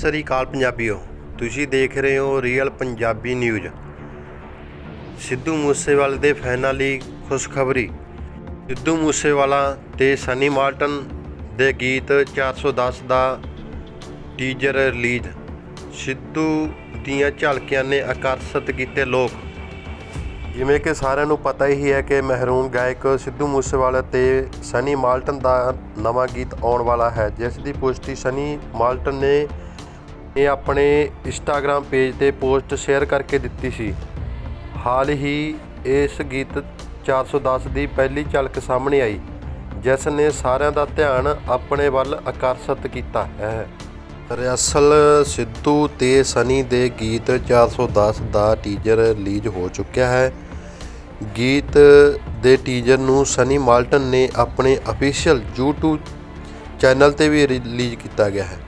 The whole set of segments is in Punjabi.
ਸਤਿ ਸ੍ਰੀ ਅਕਾਲ ਪੰਜਾਬੀਓ, ਤੁਸੀਂ ਦੇਖ ਰਹੇ ਹੋ ਰੀਅਲ ਪੰਜਾਬੀ ਨਿਊਜ਼ ਸਿੱਧੂ ਮੂਸੇਵਾਲੇ ਦੇ ਫੈਨਾਂ ਲਈ ਖੁਸ਼ਖਬਰੀ। ਸਿੱਧੂ ਮੂਸੇਵਾਲਾ ਤੇ ਸਨੀ ਮਾਲਟਨ ਦੇ ਗੀਤ 410 ਦਾ ਟੀਜ਼ਰ ਰਿਲੀਜ਼ ਸਿੱਧੂ ਦੀਆਂ ਝਲਕੀਆਂ ਨੇ ਆਕਰਸ਼ਿਤ ਕੀਤੇ ਲੋਕ। ਜਿਵੇਂ ਕਿ ਸਾਰਿਆਂ ਨੂੰ ਪਤਾ ਹੀ ਹੈ ਕਿ ਮਹਿਰੂਮ ਗਾਇਕ ਸਿੱਧੂ ਮੂਸੇਵਾਲਾ ਤੇ ਸਨੀ ਮਾਲਟਨ ਦਾ ਨਵਾਂ ਗੀਤ ਆਉਣ ਵਾਲਾ ਹੈ, ਜਿਸ ਦੀ ਪੁਸ਼ਟੀ ਸਨੀ ਮਾਲਟਨ ਨੇ ਇਹ ਆਪਣੇ ਇੰਸਟਾਗ੍ਰam ਪੇਜ ਤੇ ਪੋਸਟ ਸ਼ੇਅਰ ਕਰਕੇ ਦਿੱਤੀ ਸੀ। ਹਾਲ ਹੀ ਇਸ ਗੀਤ 410 ਦੀ ਪਹਿਲੀ ਝਲਕ ਸਾਹਮਣੇ ਆਈ, ਜਿਸ ਨੇ ਸਾਰਿਆਂ ਦਾ ਧਿਆਨ ਆਪਣੇ ਵੱਲ ਆਕਰਸ਼ਿਤ ਕੀਤਾ ਹੈ। ਦਰਅਸਲ ਸਿੱਧੂ ਤੇ ਸਨੀ ਦੇ ਗੀਤ 410 ਦਾ ਟੀਜ਼ਰ ਰਿਲੀਜ਼ ਹੋ ਚੁੱਕਿਆ ਹੈ। ਗੀਤ ਦੇ ਟੀਜ਼ਰ ਨੂੰ ਸਨੀ ਮਾਲਟਨ ਨੇ ਆਪਣੇ ਅਫੀਸ਼ੀਅਲ YouTube ਚੈਨਲ ਤੇ ਵੀ ਰਿਲੀਜ਼ ਕੀਤਾ ਗਿਆ ਹੈ।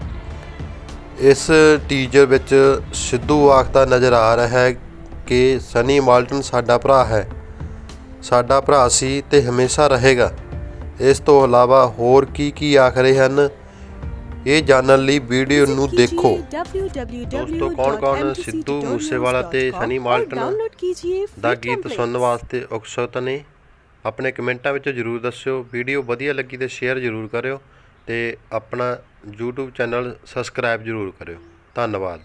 ਇਸ ਟੀਜ਼ਰ ਵਿੱਚ ਸਿੱਧੂ ਆਖਦਾ ਨਜ਼ਰ ਆ ਰਿਹਾ ਹੈ ਕਿ ਸਨੀ ਮਾਲਟਨ ਸਾਡਾ ਭਰਾ ਹੈ। ਸਾਡਾ ਭਰਾ ਸੀ ਤੇ ਹਮੇਸ਼ਾ ਰਹੇਗਾ। ਇਸ ਤੋਂ ਇਲਾਵਾ ਹੋਰ ਕੀ ਕੀ ਆਖ ਰਹੇ ਹਨ ਇਹ ਜਾਣਨ ਲਈ ਵੀਡੀਓ ਨੂੰ ਦੇਖੋ। ਦੋਸਤੋ ਕੌਣ-ਕੌਣ ਸਿੱਧੂ ਮੂਸੇਵਾਲਾ ਤੇ ਸਨੀ ਮਾਲਟਨ ਦਾ ਗੀਤ ਸੁਣਨ ਵਾਸਤੇ ਉਕਸੁਕ ਨੇ। ਆਪਣੇ ਕਮੈਂਟਾਂ ਵਿੱਚ ਜਰੂਰ ਦੱਸਿਓ। ਵੀਡੀਓ ਵਧੀਆ ਲੱਗੀ ਤੇ ਸ਼ੇਅਰ ਜਰੂਰ ਕਰਿਓ। ਅਤੇ ਆਪਣਾ ਯੂਟਿਊਬ ਚੈਨਲ ਸਬਸਕ੍ਰਾਈਬ ਜਰੂਰ ਕਰਿਓ। ਧੰਨਵਾਦ।